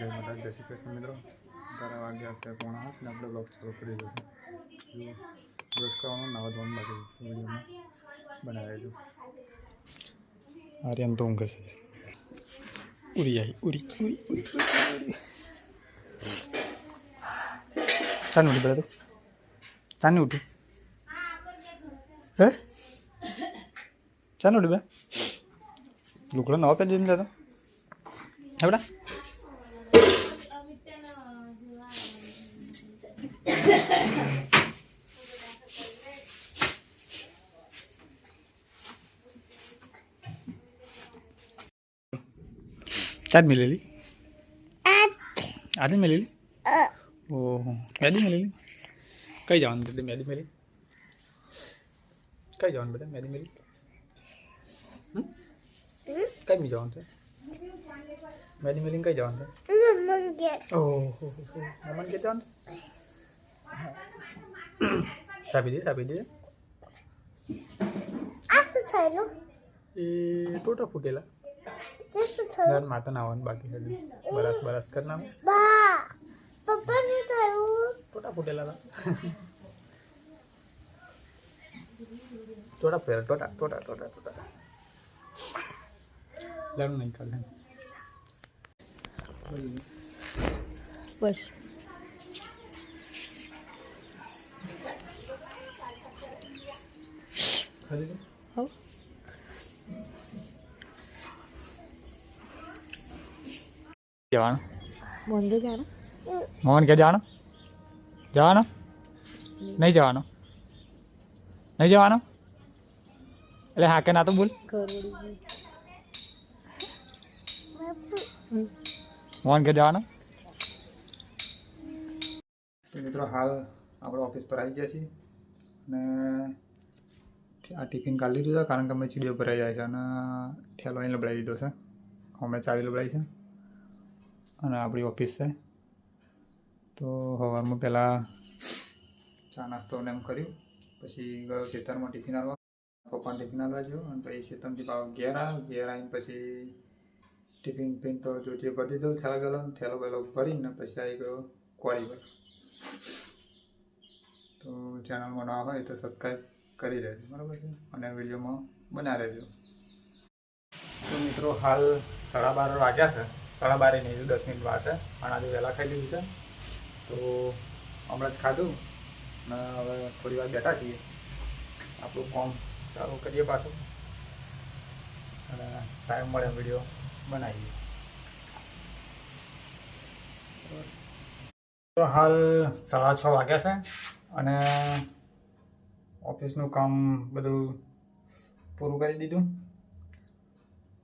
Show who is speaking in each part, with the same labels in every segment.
Speaker 1: જય માતા જય શ્રી કૃષ્ણ મિત્રો. તારા વાગ્યા છે પોણા હાથ ને આપણે બ્લોગ ચાલુ કરી દઈશું. બ્રશ કરવાનું નવા ધોરણ બાકી વિડીયોમાં બનાવી દઉં આર્યન તો ઊંઘે છે. ઉરી આવી ઉરી ઉરી ઉરી ચાલ ઉઠી બધા તું. ચાલ ઉઠી. હે? ચાલ ઉઠી બે લુકડો નવા પહેરી દીધો તો હે ચાર મિલેલી આજે મિલેલી ઓહો મેદી મિલેલી કઈ જવાનું બેટા મેદી મિલી કઈ જવાનું બેટા મેદી મિલી? કઈ મી જવાનું છે મેદી મિલી કઈ જવાનું છે ઓહો મમન કે જવાનું છે સાપી દે સાપી દે એ ટોટા ફૂટેલા યાર માતા નાવાનું બાકી હતું. બરસ બરસ કર નામ ટોટા ફૂટેલા હતા ટોટા ફેર ટોટા ટોટા ટોટા ટોટા લડું નહીં કાલે
Speaker 2: બસ
Speaker 1: જવાનું. મોહન કે જવાનું? જવાનું? નહીં જવાનું. નહીં જવાનું? એટલે હા કે ના તો બોલ. મોહન કે જવાનું? મિત્રો હાલ આપણે ઓફિસ પર આવી ગયા છીએ. અને આ ટિફિન કાઢી લીધું છે, કારણ કે અમે ચીડીઓ ભરાઈ જાય છે અને થેલો અહીં લબડાવી દીધો છે. અમે ચાવી લબડાવી છે અને આપણી ઓફિસ છે. તો સવારમાં પહેલાં ચા નાસ્તો ને એમ કર્યું. પછી ગયો ખેતરમાં ટિફિન આવવા પપ્પાને ટિફિન આવવા ગયો અને પછી ખેતરથી પાવ ઘેર આવ્યો. ઘેર આવીને પછી ટિફિન પિન તો જોતી ભરી દીધો થેલો પહેલો થેલો પહેલો ભરીને પછી આવી ગયો ક્વારી પર. તો ચેનલમાં નવા હોય તો સબસ્ક્રાઈબ કરી રહેજો, બરાબર છે? અને વિડીયોમાં બના રહેજો. તો મિત્રો, હાલ સાડા બાર વાગ્યા છે. સાડા બારે નહીં દસ મિનિટ વાર છે. અને આજે વહેલા ખાઈ લીધું છે. તો હમણાં જ ખાધું. ને હવે થોડી વાર બેઠા છીએ. આપણું કોમ ચાલુ કરીએ પાછું. અને ટાઈમ મળે વીડિયો બનાવીએ. તો હાલ સાડા છ વાગ્યા છે. અને ઓફિસનું કામ બધું પૂરું કરી દીધું.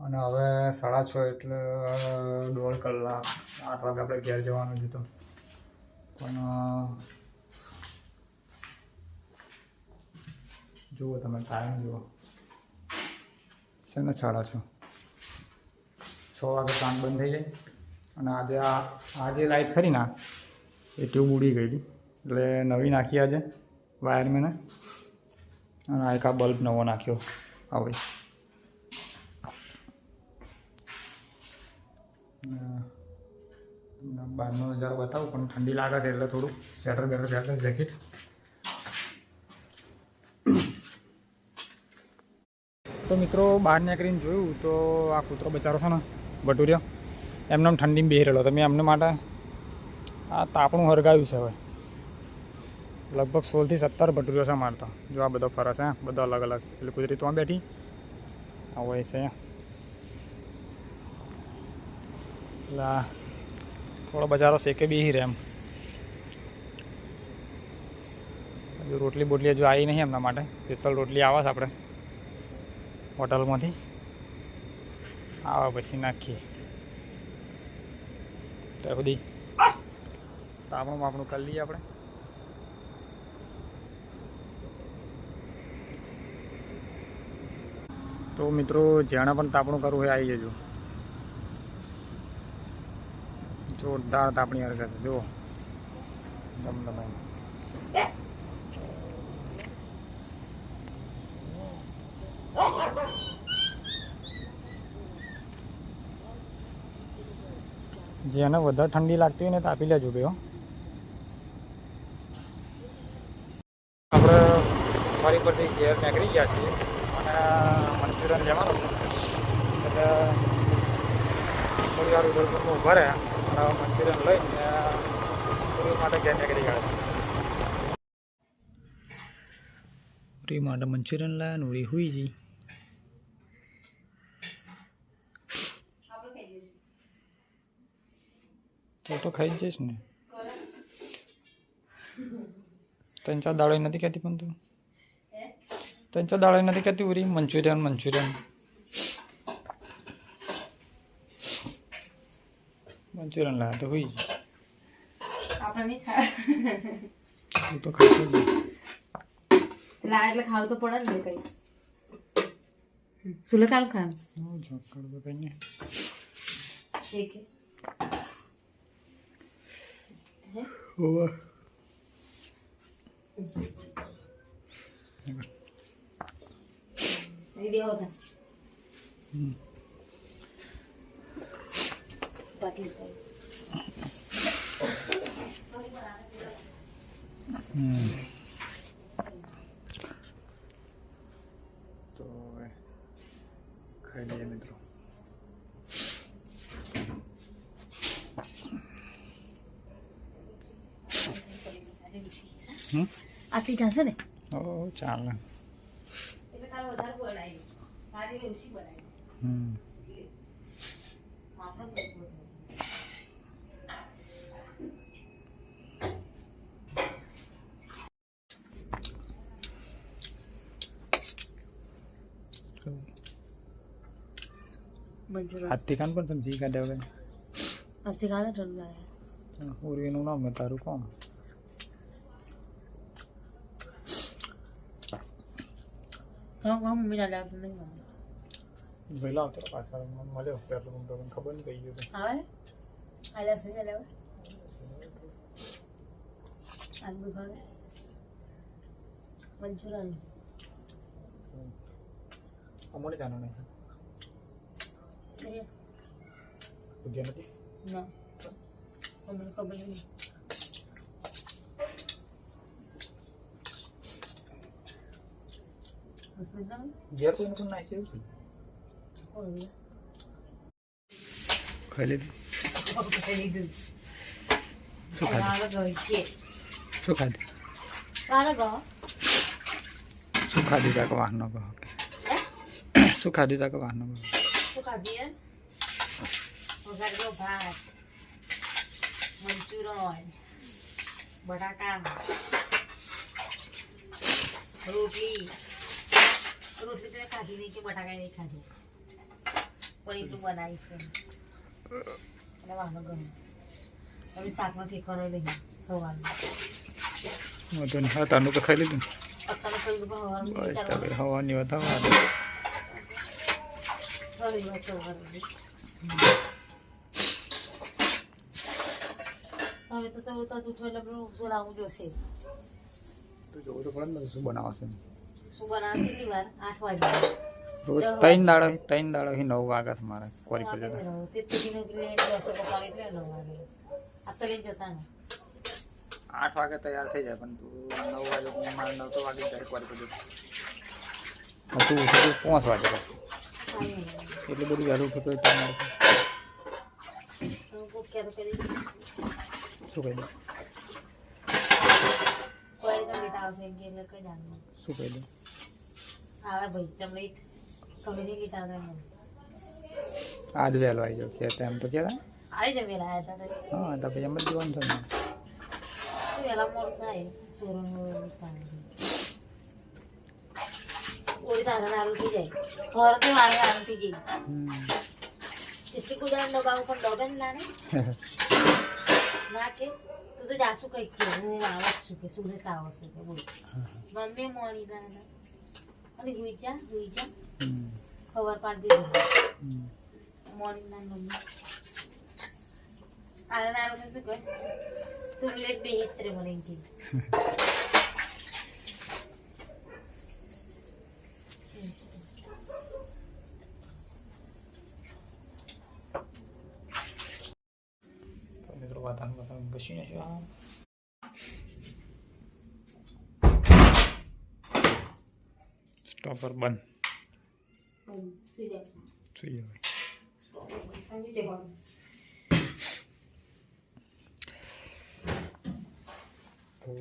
Speaker 1: અને હવે સાડા છ એટલે દોઢ કલાક, આઠ વાગે આપણે ઘેર જવાનું જ હતું પણ જુઓ તમે ટાઈમ જુઓ. છે ને સાડા છ? છ વાગે પ્લાન્ટ બંધ થઈ જાય. અને આજે આ આજે લાઇટ ખરી ના એ ટ્યુબ ઉડી ગઈ હતી. એટલે નવી નાખી આજે વાયરમેને અને આ બલ્બ નવો નાખ્યો. આવે બહારનો નજારો બતાવું, પણ ઠંડી લાગે છે એટલે થોડું સ્વેટર બેટર સ્વેટર જેકેટ તો મિત્રો, બહાર નીકળીને જોયું તો આ કૂતરો બચારો છે ને, ભટુરિયા. એમને ઠંડીમાં બેહરેલો. રહેલો તો એમને માટે આ તાપણું હરગાવ્યું છે હવે. લગભગ સોળથી સત્તર ભટુરીઓ છે મારતા જો આ બધો ફરસ છે, બધો અલગ અલગ. એટલે કુદરતી તો બેઠી. આ હોય છે. એટલે થોડો બજારો શેકે બી રહે એમ. હજુ રોટલી બોટલી હજુ આવી નહીં એમના માટે. સ્પેશિયલ રોટલી આવે છે આપણે હોટલમાંથી. આવે પછી નાખીએ. ત્યાં સુધી તાપણું આપણું કરી લઈએ આપણે. તો મિત્રો, જેણે પણ તાપણું કરવું હોય આવી જજો. જોરદાર તાપણી હરકત જો દમ જેને વધારે ઠંડી લાગતી હોય ને તાપી લેજો હો. આપણે ફરી પરથી ઘેર નીકળી ગયા છીએ. અને મંચુરિયન લેવાનું એટલે થોડી વાર ઉધરપુરમાં ઊભા રહ્યા અને મંચુરિયન લઈને પૂરી માટે ઘેર નીકળી ગયા છીએ પૂરી માટે મંચુરિયન લાવ્યા ને ઉરી હુઈ જી તો તો ખાઈ જ જઈશ ને ત્રણ ચાર દાડો નથી કહેતી પણ તું ત્રણ ચાર દાડો નથી કહેતી ઉરી મંચુરિયન મંચુરિયન મંચુરિયન લાવ્યા તો હોઈ જાય
Speaker 2: આપણે નહીં ખાય
Speaker 1: તું તો ખાઈ જ
Speaker 2: લા એટલે ખાવું તો પડે ને કઈ સુલે કાળું ખાવાનું
Speaker 1: જોબ કરવું કંઈ નહીં
Speaker 2: એક
Speaker 1: હોવે
Speaker 2: વિડીયો હતા
Speaker 1: હમ.
Speaker 2: બાકી કઈ
Speaker 1: હમ. તો હવે ખાઈ લઈએ મિત્રો હમ
Speaker 2: આટલી થશે ને
Speaker 1: ઓ ચાલે આજથી કાન પણ સમજી કાઢે હવે.
Speaker 2: આજથી કાલે ઠંડુ લાગે.
Speaker 1: નામ ને તારું કોણ?
Speaker 2: હા મમ્મી ના લાવતું નહીં મને
Speaker 1: આવતા મળ્યો પેટ્રોલ પંપ તો ખબર નહીં કઈ ગયું
Speaker 2: આવે આ આવશે ચાલે લેવા? આલુ ખાવે મંચુરિયન.
Speaker 1: અમોને જાણો નહીં. બુદ્ધિયા નથી
Speaker 2: ના. મમ્મીને ખબર નહીં.
Speaker 1: ઘેર કોઈ નથી? ખાઈ લીધું? શું ખાધું? શું ખાધું? શું ખાધું તાકે વાહનો કહો શું ખાધું તાકે વાહનો કહો
Speaker 2: શું ખાધી વઘારેલો ભાત મંચુરિયન બટાકા રોટલી. રોટલી તો ખાધી નહીં કે બટાકા નહીં ખાધી. પનીર તું બનાવી છે એટલે વાહનો ગમે હવે શાકનો ઠેકારો નહીં સવારનો
Speaker 1: વધુ નહીં. હા તાનું તો ખાઈ લીધું બસ હવાની વાત હવા
Speaker 2: તો તો તો તું એટલે પેલું સોલાવું જોશે?
Speaker 1: તો જોવું તો પડે ને શું બનાવો છો
Speaker 2: શું કેટલી વાર? આઠ વાગે
Speaker 1: રોજ ત્રણ દાડો ત્રણ દાડો નવ વાગે છે મારે કોરી પર જતા આઠ વાગે તૈયાર થઈ જાય પણ તું નવ વાગે મારે નવ તો વાગે જાય કોરી પર જતા તું ઉઠે પાંચ વાગે એટલું બધું વહેલું ઉઠતું હોય તમારે શું કહી દઉં શું કહી દઉં
Speaker 2: આવે ભાઈ તમે
Speaker 1: આજ વહેલો આવી જાવ કે તેમ તો
Speaker 2: હતા
Speaker 1: હા તો પછી એમ જ જોવાનું છે
Speaker 2: તો તો જાસુ કઈ કે. હું આવા છું કે સુરત આવો છું કે બોલ. મમ્મી મોરી દાદા. અને જોઈ જા જોઈ જા
Speaker 1: હમ.
Speaker 2: ખબર પાડી દીધી
Speaker 1: હમ.
Speaker 2: મોર્નિંગ ના મમ્મી આને નાનું તો શું કહે તું લેટ બે હિસ્ત્રી મને એમ કે
Speaker 1: વાતાન વાતાન ઘસી નાખ્યો સ્ટોપર બંધ
Speaker 2: સુઈ જાય
Speaker 1: જોઈએ હવે.
Speaker 2: આવી જવાનું
Speaker 1: તો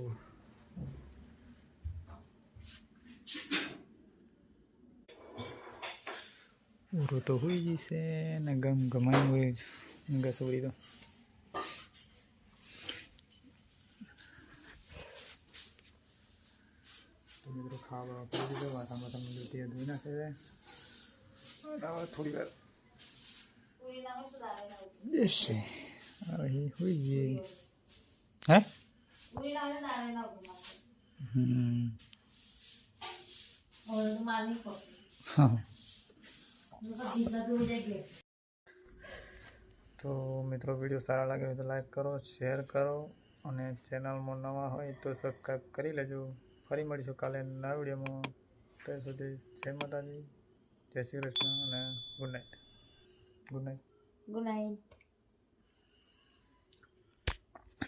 Speaker 1: ઉરો તો હોઈ જશે ને ગમ ગમાઈ હોય જ ઘસોડી તો તો મિત્રો ખાવા આપી દીધો વાતામાં તમે લીટી ધોઈ નાખે છે. થોડી વાર. બેસશે હવે હોઈ જઈએ. હે?
Speaker 2: તો
Speaker 1: મિત્રો વીડિયો સારા લાગે હોય તો લાઈક કરો શેર કરો અને ચેનલમાં નવા હોય તો સબસ્ક્રાઈબ કરી લેજો. ફરી મળીશું કાલે નવા વિડીયોમાં. ત્યાં સુધી જય માતાજી જય શ્રી કૃષ્ણ અને good night good night
Speaker 2: good night